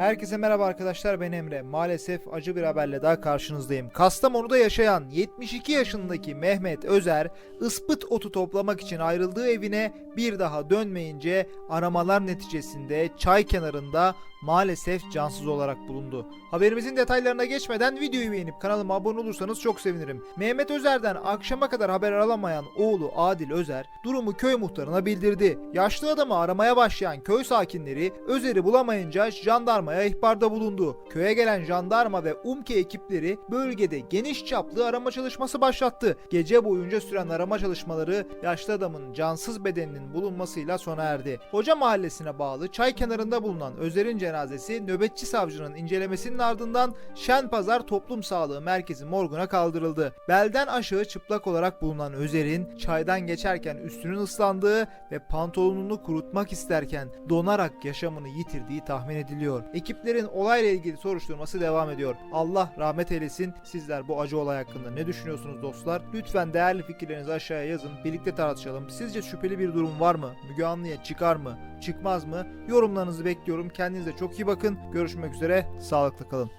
Herkese merhaba arkadaşlar ben Emre. Maalesef acı bir haberle daha karşınızdayım. Kastamonu'da yaşayan 72 yaşındaki Mehmet Özer ıspıt otu toplamak için ayrıldığı evine bir daha dönmeyince aramalar neticesinde çay kenarında maalesef cansız olarak bulundu. Haberimizin detaylarına geçmeden videoyu beğenip kanalıma abone olursanız çok sevinirim. Mehmet Özer'den akşama kadar haber alamayan oğlu Adil Özer durumu köy muhtarına bildirdi. Yaşlı adamı aramaya başlayan köy sakinleri Özer'i bulamayınca jandarmaya ihbarda bulundu. Köye gelen jandarma ve UMKE ekipleri bölgede geniş çaplı arama çalışması başlattı. Gece boyunca süren arama çalışmaları yaşlı adamın cansız bedeninin bulunmasıyla sona erdi. Hoca mahallesine bağlı çay kenarında bulunan Özer'in cenazesi nöbetçi savcının incelemesinin ardından Şenpazar Toplum Sağlığı Merkezi morguna kaldırıldı. Belden aşağı çıplak olarak bulunan Özer'in çaydan geçerken üstünün ıslandığı ve pantolonunu kurutmak isterken donarak yaşamını yitirdiği tahmin ediliyor. Ekiplerin olayla ilgili soruşturması devam ediyor. Allah rahmet eylesin. Sizler bu acı olay hakkında ne düşünüyorsunuz dostlar? Lütfen değerli fikirlerinizi aşağıya yazın. Birlikte tartışalım. Sizce şüpheli bir durum var mı? Müge Anlı'ya çıkar mı? Çıkmaz mı? Yorumlarınızı bekliyorum. Kendinize çok iyi bakın. Görüşmek üzere. Sağlıklı kalın.